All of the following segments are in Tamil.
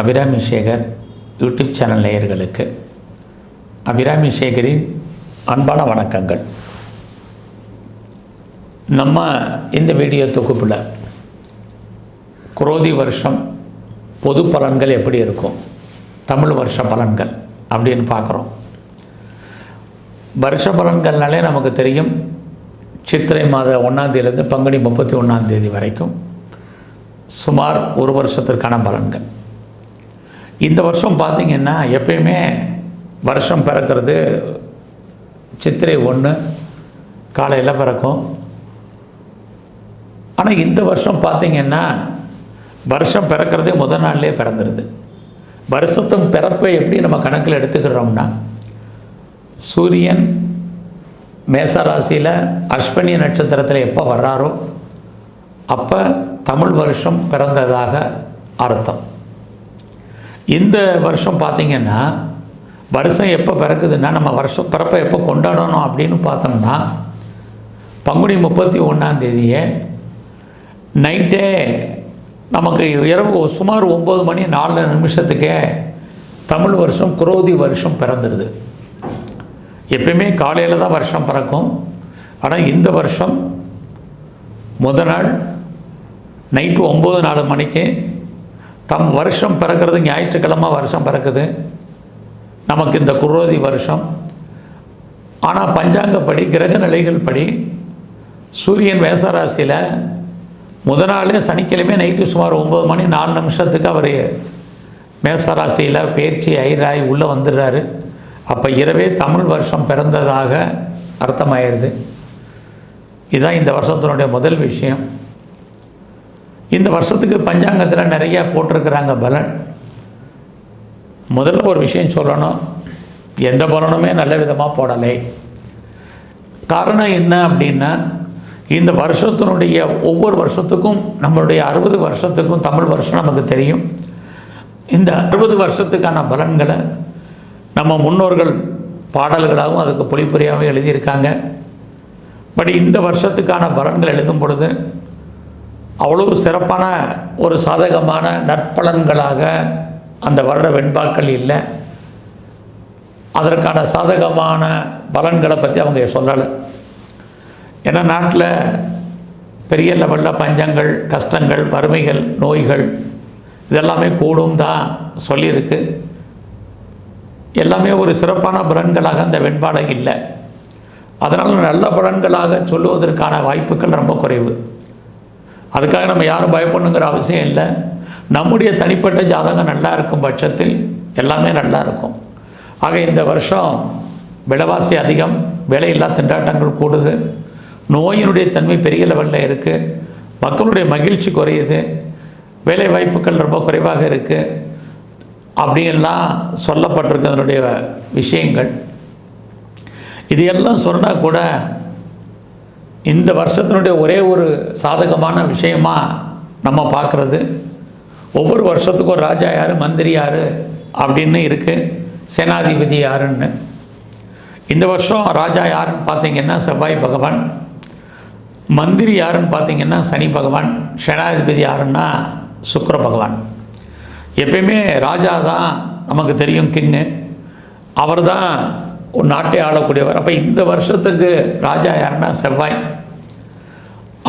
அபிராமி சேகர் யூடியூப் சேனல் நேயர்களுக்கு அபிராமி சேகரின் அன்பான வணக்கங்கள். நம்ம இந்த வீடியோ தொகுப்பில் குரோதி வருஷம் பொது பலன்கள் எப்படி இருக்கும்? தமிழ் வருஷ பலன்கள் அப்படின்னு பார்க்குறோம். வருஷ பலன்கள்னாலே நமக்கு தெரியும் சித்திரை மாத ஒன்றாந்தேதியிலேருந்து பங்குனி முப்பத்தி ஒன்றாந்தேதி வரைக்கும் சுமார் ஒரு வருஷத்திற்கான பலன்கள். இந்த வருஷம் பார்த்திங்கன்னா எப்பயுமே வருஷம் பிறக்கிறது சித்திரை ஒன்று காலையில் பிறக்கும். ஆனால் இந்த வருஷம் பார்த்திங்கன்னா வருஷம் பிறக்கிறதே முதல் நாள்லேயே பிறந்துடுது வருஷத்தின் பிறப்பை எப்படி நம்ம கணக்கில் எடுத்துக்கிறோம்னா சூரியன் மேச ராசியில் அஸ்வினி நட்சத்திரத்தில் எப்போ வர்றாரோ அப்போ தமிழ் வருஷம் பிறந்ததாக அர்த்தம். இந்த வருஷம் பார்த்திங்கன்னா வருஷம் எப்போ பிறக்குதுன்னா நம்ம வருஷம் பிறப்பை எப்போ கொண்டாடணும் அப்படின்னு பார்த்தோம்னா பங்குனி முப்பத்தி ஒன்றாந்தேதியே நைட்டே நமக்கு இரவு சுமார் ஒம்பது மணி நாலு நிமிஷத்துக்கே தமிழ் வருஷம் குரோதி வருஷம் பிறந்துடுது எப்பயுமே காலையில் தான் வருஷம் பிறக்கும். ஆனால் இந்த வருஷம் முத நாள் நைட்டு ஒம்பது நாலு மணிக்கு தம் வருஷம் பிறக்கிறது ஞாயிற்றுக்கிழமை வருஷம் பிறக்குது. நமக்கு இந்த குரோதி வருஷம். ஆனால் பஞ்சாங்கப்படி கிரக நிலைகள் படி சூரியன் மேசராசியில் முத நாளே சனிக்கிழமை நைட்டு சுமார் ஒம்பது மணி நாலு நிமிஷத்துக்கு அவர் மேசராசியில் பயிற்சி ஐராய் உள்ளே வந்துடுறாரு. அப்போ இரவே தமிழ் வருஷம் பிறந்ததாக அர்த்தமாயிருது. இதுதான் இந்த வருஷத்தினுடைய முதல் விஷயம். இந்த வருஷத்துக்கு பஞ்சாங்கத்தில் நிறையா போட்டிருக்கிறாங்க பலன். முதல்ல ஒரு விஷயம் சொல்லணும். எந்த பலனுமே நல்ல விதமாக போடலை. காரணம் என்ன அப்படின்னா இந்த வருஷத்தினுடைய ஒவ்வொரு வருஷத்துக்கும் நம்மளுடைய அறுபது வருஷத்துக்கும் தமிழ் வருஷம் நமக்கு தெரியும். இந்த அறுபது வருஷத்துக்கான பலன்களை நம்ம முன்னோர்கள் பாடல்களாகவும் அதுக்கு பொழிப்புரையாகவும் எழுதியிருக்காங்க. பட் இந்த வருஷத்துக்கான பலன்கள் எழுதும் பொழுது அவ்வளவு சிறப்பான ஒரு சாதகமான நற்பலன்களாக அந்த வருட வெண்பாக்கள் இல்லை. அதற்கான சாதகமான பலன்களை பற்றி அவங்க சொல்லலை. ஏன்னா நாட்டில் பெரிய லெவலில் பஞ்சங்கள் கஷ்டங்கள் வறுமைகள் நோய்கள் இதெல்லாமே கூடும் தான் சொல்லியிருக்கு. எல்லாமே ஒரு சிறப்பான பலன்களாக அந்த வெண்பாடை இல்லை. அதனால் நல்ல பலன்களாக சொல்லுவதற்கான வாய்ப்புகள் ரொம்ப குறைவு. அதுக்காக நம்ம யாரும் பயப்படணுங்கிற அவசியம் இல்லை. நம்முடைய தனிப்பட்ட ஜாதகம் நல்லா இருக்கும் பட்சத்தில் எல்லாமே நல்லா இருக்கும். ஆக இந்த வருஷம் விலைவாசி அதிகம் விலையில்லா திண்டாட்டங்கள் கூடுது. நோயினுடைய தன்மை பெரிய லெவலில் இருக்குது மக்களுடைய மகிழ்ச்சி குறையுது. வேலை வாய்ப்புகள் ரொம்ப குறைவாக இருக்குது அப்படியெல்லாம் சொல்லப்பட்டிருக்கு அதனுடைய விஷயங்கள். இது எல்லாம் சொன்னால் கூட இந்த வருஷத்தினுடைய ஒரே ஒரு சாதகமான விஷயமாக நம்ம பார்க்குறது ஒவ்வொரு வருஷத்துக்கும் ஒரு ராஜா யார் மந்திரி யார் அப்படின்னு இருக்குது சேனாதிபதி யாருன்னு. இந்த வருஷம் ராஜா யாருன்னு பார்த்தீங்கன்னா செவ்வாய் பகவான். மந்திரி யாருன்னு பார்த்தீங்கன்னா சனி பகவான். சேனாதிபதி யாருன்னா சுக்கர பகவான். எப்பயுமே ராஜா தான் நமக்கு தெரியும் கிங்கு. அவர் தான் ஒரு நாட்டை ஆளக்கூடியவர். அப்போ இந்த வருஷத்துக்கு ராஜா யாருன்னா செவ்வாய்.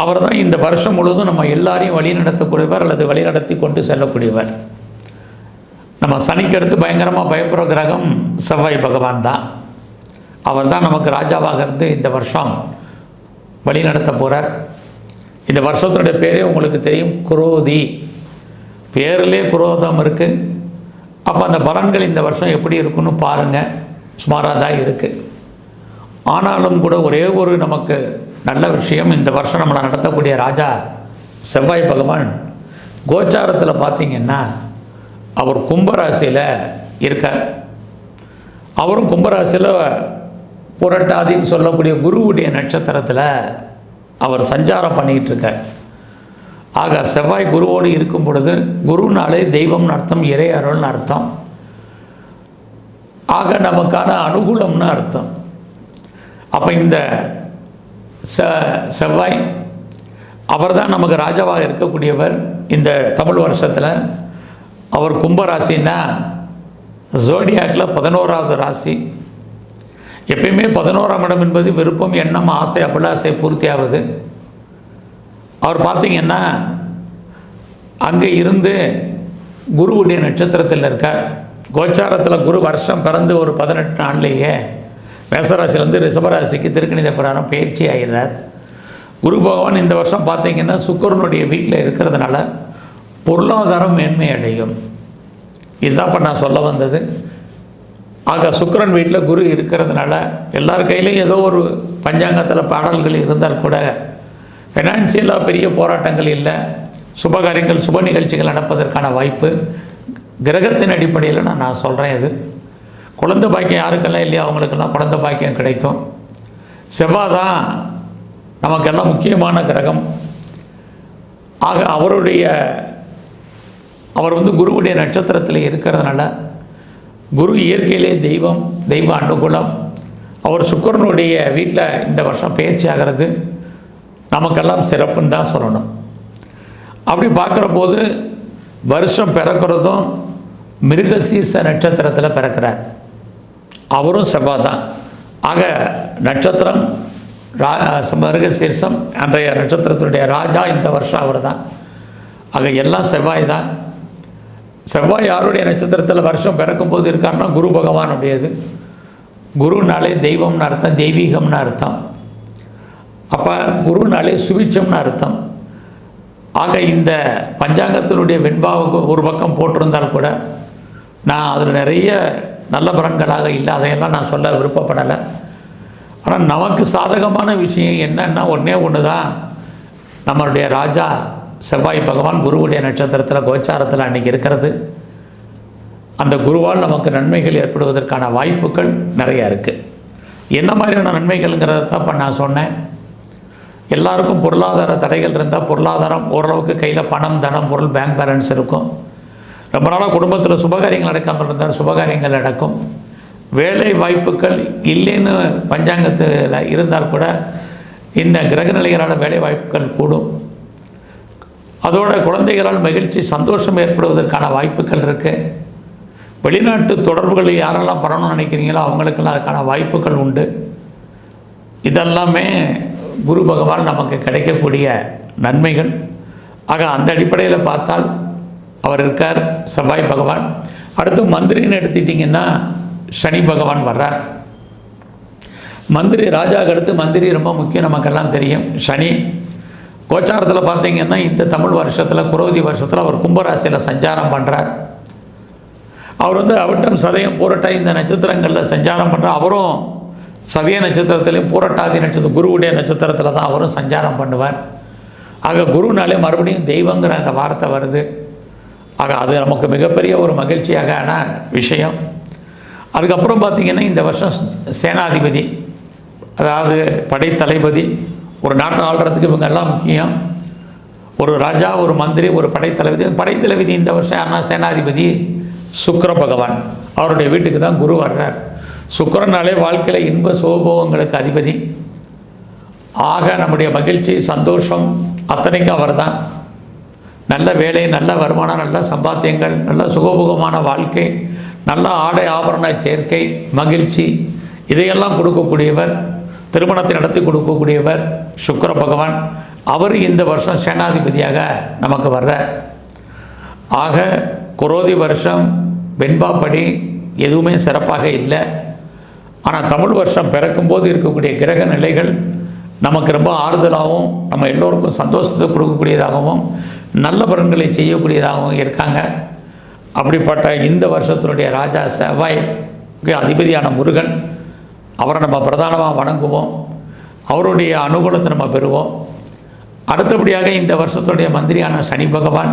அவர் தான் இந்த வருஷம் முழுவதும் நம்ம எல்லாரையும் வழி நடத்தக்கூடியவர் அல்லது வழி நடத்தி கொண்டு செல்லக்கூடியவர். நம்ம சனிக்கு அடுத்து பயங்கரமாக பயப்படுற கிரகம் செவ்வாய் பகவான் தான். அவர் தான் நமக்கு ராஜாவாக இருந்து இந்த வருஷம் வழி நடத்த போகிறார் இந்த வருஷத்துடைய பேரே உங்களுக்கு தெரியும் குரோதி. பேரிலே குரோதம் இருக்குது அப்போ அந்த பலன்கள் இந்த வருஷம் எப்படி இருக்குன்னு பாருங்கள் சுமாராக தான் இருக்குது ஆனாலும் கூட ஒரே ஒரு நமக்கு நல்ல விஷயம் இந்த வருஷம் நம்மளை நடத்தக்கூடிய ராஜா செவ்வாய் பகவான் கோச்சாரத்தில் பார்த்தீங்கன்னா அவர் கும்பராசியில் இருக்கார். அவரும் கும்பராசியில் புரட்டாதின்னு சொல்லக்கூடிய குருவுடைய நட்சத்திரத்தில் அவர் சஞ்சாரம் பண்ணிக்கிட்டு இருக்கார். ஆக செவ்வாய் குருவோடு இருக்கும் பொழுது குருனாலே தெய்வம்னு அர்த்தம் இறை அருள்னு அர்த்தம். ஆக நமக்கான அனுகூலம்னு அர்த்தம். அப்போ இந்த செ செவ்வாய் அவர் தான் நமக்கு ராஜாவாக இருக்கக்கூடியவர் இந்த தமிழ் வருஷத்தில். அவர் கும்பராசின்னா ஜோடியாக்கில் பதினோராவது ராசி. எப்பயுமே பதினோராம் இடம் என்பது விருப்பம் எண்ணம் ஆசை அபிலாசை பூர்த்தியாவது. அவர் பார்த்திங்கன்னா அங்கே இருந்து குருவுடைய நட்சத்திரத்தில் இருக்கார். கோச்சாரத்தில் குரு வருஷம் பிறந்து ஒரு பதினெட்டு நாள்லேயே மேசராசிலேருந்து ரிஷபராசிக்கு திருக்கணித பிரகாரம் பயிற்சி ஆகிறார் குரு பகவான் இந்த வருஷம் பார்த்தீங்கன்னா சுக்கரனுடைய வீட்டில் இருக்கிறதுனால பொருளாதாரம் மேன்மை அடையும். இதுதான் இப்போ நான் சொல்ல வந்தது. ஆக சுக்கரன் வீட்டில் குரு இருக்கிறதுனால எல்லார் கையிலையும் ஏதோ ஒரு பஞ்சாங்கத்தில் பாடல்கள் இருந்தால் கூட ஃபினான்சியலாக பெரிய போராட்டங்கள் இல்லை. சுபகாரியங்கள் சுப நிகழ்ச்சிகள் நடப்பதற்கான வாய்ப்பு. கிரகத்தின் அடிப்படையில் நான் நான் சொல்கிறேன் இது. குழந்தை பாக்கியம் யாருக்கெல்லாம் இல்லையா அவங்களுக்கெல்லாம் குழந்தை பாக்கியம் கிடைக்கும். செவ்வாய் தான் நமக்கெல்லாம் முக்கியமான கிரகம். ஆக அவருடைய அவர் வந்து குருவுடைய நட்சத்திரத்தில் இருக்கிறதுனால குரு இயற்கையிலே தெய்வம் தெய்வ அனுகூலம். அவர் சுக்கரனுடைய வீட்டில் இந்த வருஷம் பயிற்சி ஆகிறது. நமக்கெல்லாம் சிறப்புன்னு தான் சொல்லணும். அப்படி பார்க்குற போது வருஷம் பிறக்கிறதும் மிருகசீர்ஷ நட்சத்திரத்தில் பிறக்கிறார். அவரும் செவ்வாய் தான். ஆக நட்சத்திரம் ரா மிருகசீர்ஷம் அன்றைய நட்சத்திரத்தினுடைய ராஜா இந்த வருஷம் அவர் தான். ஆக எல்லாம் செவ்வாய் தான். செவ்வாய் யாருடைய நட்சத்திரத்தில் வருஷம் பிறக்கும்போது இருக்காருன்னா குரு பகவானுடையது குருனாலே தெய்வம்னு அர்த்தம் தெய்வீகம்னு அர்த்தம். அப்போ குருனாலே சுவிட்சம்னு அர்த்தம். ஆக இந்த பஞ்சாங்கத்தினுடைய வெண்பாவுக்கு ஒரு பக்கம் போட்டிருந்தால் கூட நான் அதில் நிறைய நல்ல பலன்களாக இல்லை. அதையெல்லாம் நான் சொல்ல விருப்பப்படலை. ஆனால் நமக்கு சாதகமான விஷயம் என்னன்னா ஒன்றே ஒன்று தான் நம்மளுடைய ராஜா செவ்வாய் பகவான் குருவுடைய நட்சத்திரத்தில் கோச்சாரத்தில் அன்றைக்கி இருக்கிறது. அந்த குருவால் நமக்கு நன்மைகள் ஏற்படுவதற்கான வாய்ப்புகள் நிறையா இருக்குது என்ன மாதிரியான நன்மைகள்ங்கிறத தான் இப்போ நான் சொன்னேன். எல்லாருக்கும் பொருளாதார தடைகள் இருந்தால் பொருளாதாரம் ஓரளவுக்கு கையில் பணம் தனம் பொருள் பேங்க் பேலன்ஸ் இருக்கும். ரொம்ப நாளாக குடும்பத்தில் சுபகாரியங்கள் நடக்காமல் இருந்தால் சுபகாரியங்கள் நடக்கும். வேலை வாய்ப்புகள் இல்லைன்னு பஞ்சாங்கத்தில் இருந்தால் கூட இந்த கிரகநிலைகளால் வேலை வாய்ப்புகள் கூடும். அதோட குழந்தைகளால் மகிழ்ச்சி சந்தோஷம் ஏற்படுவதற்கான வாய்ப்புகள் இருக்குது வெளிநாட்டு தொடர்புகள் யாரெல்லாம் பண்ணணும்னு நினைக்கிறீங்களோ அவங்களுக்கெல்லாம் அதுக்கான வாய்ப்புகள் உண்டு. இதெல்லாமே குரு பகவான் நமக்கு கிடைக்கக்கூடிய நன்மைகள். ஆக அந்த அடிப்படையில் பார்த்தால் அவர் இருக்கார் செவ்வாய் பகவான். அடுத்து மந்திரின்னு எடுத்துட்டிங்கன்னா சனி பகவான் வர்றார். மந்திரி ராஜாவுக்கு அடுத்து மந்திரி ரொம்ப முக்கியம் நமக்கெல்லாம் தெரியும். சனி கோச்சாரத்தில் பார்த்தீங்கன்னா இந்த தமிழ் வருஷத்தில் குரோதி வருஷத்தில் அவர் கும்பராசியில் சஞ்சாரம் பண்ணுறார் அவர் வந்து அவிட்டம் சதயம் பூரட்டா இந்த நட்சத்திரங்களில் சஞ்சாரம் பண்ணுற அவரும் சதய நட்சத்திரத்திலையும் பூரட்டாதி நட்சத்திரம் குருவுடைய நட்சத்திரத்தில் தான் அவரும் சஞ்சாரம் பண்ணுவார். ஆக குருனாலே மறுபடியும் தெய்வங்கிற அந்த வார்த்தை வருது. ஆக அது நமக்கு மிகப்பெரிய ஒரு மகிழ்ச்சியாக விஷயம். அதுக்கப்புறம் பார்த்திங்கன்னா இந்த வருஷம் சேனாதிபதி அதாவது படைத்தளபதி ஒரு நாட்டை ஆள்றதுக்கு இவங்க எல்லாம் முக்கியம். ஒரு ராஜா ஒரு மந்திரி ஒரு படைத்தளபதி. படைத்தளபதி இந்த வருஷம் யாருன்னா சேனாதிபதி சுக்கர பகவான். அவருடைய வீட்டுக்கு தான் குரு வர்றார். சுக்கரனாலே வாழ்க்கையில் இன்ப சுகபோகங்களுக்கு அதிபதி. ஆக நம்முடைய மகிழ்ச்சி சந்தோஷம் அத்தனைக்கும் அவர் தான் நல்ல வேலை நல்ல வருமானம் நல்ல சம்பாத்தியங்கள் நல்ல சுகபோகமான வாழ்க்கை நல்ல ஆடை ஆபரண சேர்க்கை மகிழ்ச்சி இதையெல்லாம் கொடுக்கக்கூடியவர் திருமணத்தை நடத்தி கொடுக்கக்கூடியவர் சுக்கர பகவான். அவர் இந்த வருஷம் சேனாதிபதியாக நமக்கு வர்ற ஆக குரோதி வருஷம் வெண்பாப்படி எதுவுமே சிறப்பாக இல்லை. ஆனால் தமிழ் வருஷம் பிறக்கும்போது இருக்கக்கூடிய கிரக நிலைகள் நமக்கு ரொம்ப ஆறுதலாகவும் நம்ம எல்லோருக்கும் சந்தோஷத்தை கொடுக்கக்கூடியதாகவும் நல்ல பலன்களை செய்யக்கூடியதாகவும் இருக்காங்க. அப்படிப்பட்ட இந்த வருஷத்தினுடைய ராஜா செவ்வாய்க்கு அதிபதியான முருகன். அவரை நம்ம பிரதானமாக வணங்குவோம். அவருடைய அனுகூலத்தை நம்ம பெறுவோம். அடுத்தபடியாக இந்த வருஷத்துடைய மந்திரியான சனி பகவான்.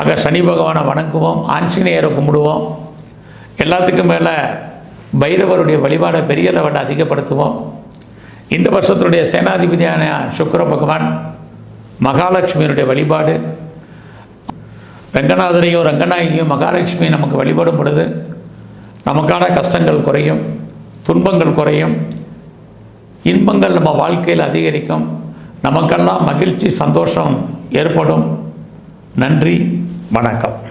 அங்கே சனி பகவானை வணங்குவோம். ஆஞ்சநேயரை கும்பிடுவோம். எல்லாத்துக்கும் மேலே பைரவருடைய வழிபாடை பெரிய லெவலில் அதிகப்படுத்துவோம். இந்த வருஷத்துடைய சேனாதிபதியான சுக்கர பகவான் மகாலட்சுமியினுடைய வழிபாடு ரங்கநாதனையும் ரங்கநாயகியும் மகாலட்சுமியும் நமக்கு வழிபடும் பொழுது நமக்கான கஷ்டங்கள் குறையும் துன்பங்கள் குறையும் இன்பங்கள் நம்ம வாழ்க்கையில் அதிகரிக்கும் நமக்கெல்லாம் மகிழ்ச்சி சந்தோஷம் ஏற்படும். நன்றி வணக்கம்.